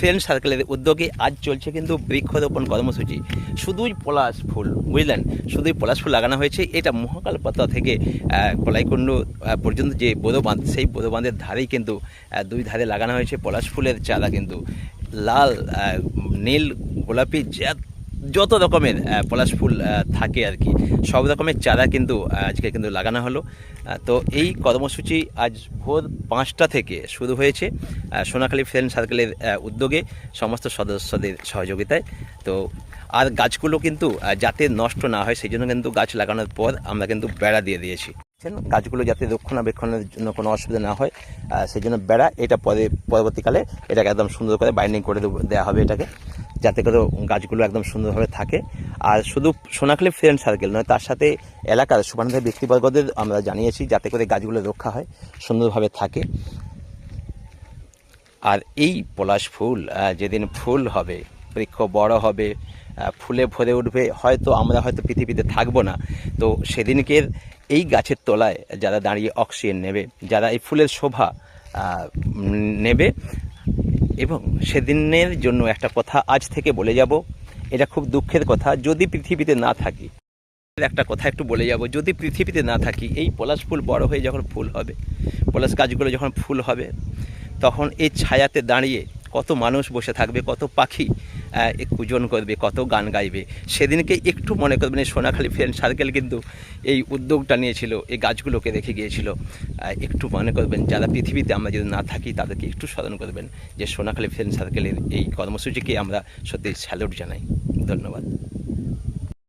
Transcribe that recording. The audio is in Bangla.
ফ্রেন্ড সার্কেলের উদ্যোগে আজ চলছে কিন্তু বৃক্ষরোপণ কর্মসূচি। শুধুই পলাশ ফুল, বুঝলেন? শুধুই পলাশ ফুল লাগানো হয়েছে। এটা মহাকাল পাতা থেকে কলাইকুণ্ড পর্যন্ত যে বোরো বাঁধ সেই বোরো বাঁধের ধারেই কিন্তু দুই ধারে লাগানো হয়েছে পলাশ ফুলের চারা কিন্তু। লাল নীল, গোলাপি, যা যত রকমের পলাশ ফুল থাকে আর কি, সব রকমের চারা কিন্তু আজকে কিন্তু লাগানো হলো। তো এই কর্মসূচি আজ ভোর পাঁচটা থেকে শুরু হয়েছে সোনাখালী ফ্রেন্ড সার্কেলের উদ্যোগে সমস্ত সদস্যদের সহযোগিতায়। তো আর গাছগুলো কিন্তু যাতে নষ্ট না হয়, সেই জন্য কিন্তু গাছ লাগানোর পর আমরা কিন্তু বেড়া দিয়ে দিয়েছি? গাছগুলো যাতে রক্ষণাবেক্ষণের জন্য কোনো অসুবিধা না হয় সেই জন্য বেড়া এটা পরে, পরবর্তীকালে এটাকে একদম সুন্দর করে বাইন্ডিং করে দেওয়া হবে এটাকে। যাতে করে গাছগুলো একদম সুন্দরভাবে থাকে। আর শুধু সোনাখালী ফ্রেন্ড সার্কেল নয়, তার সাথে এলাকার সুপারধার ব্যক্তিবর্গদের আমরা জানিয়েছি, যাতে করে গাছগুলো রক্ষা হয়, সুন্দরভাবে থাকে। আর এই পলাশ ফুল যেদিন ফুল হবে, বৃক্ষ বড় হবে ফুলে ভরে উঠবে, হয়তো আমরা হয়তো পৃথিবীতে থাকব না। তো সেদিনকের এই গাছের তলায় যারা দাঁড়িয়ে অক্সিজেন নেবে, যারা এই ফুলের শোভা নেবে এবং সেদিনের জন্য একটা কথা আজ থেকে বলে যাব। এটা খুব দুঃখের কথা। যদি পৃথিবীতে না থাকি, একটা কথা একটু বলে যাব। যদি পৃথিবীতে না থাকি, এই পলাশ ফুল বড় হয়ে যখন ফুল হবে, পলাশ গাছগুলো যখন ফুল হবে, তখন এই ছায়াতে দাঁড়িয়ে কত মানুষ বসে থাকবে, কত পাখি পূজন করবে, কত গান গাইবে। সেদিনকে একটু মনে করবেন, এই সোনাখালী ফ্রেন্ড সার্কেল কিন্তু এই উদ্যোগটা নিয়েছিল, এই গাছগুলোকে রেখে গিয়েছিল। একটু মনে করবেন, যারা পৃথিবীতে আমরা যদি না থাকি, তাদেরকে একটু স্মরণ করবেন যে সোনাখালী ফ্রেন্ড সার্কেলের এই কর্মসূচিকে আমরা সত্যি স্যালুট জানাই। ধন্যবাদ।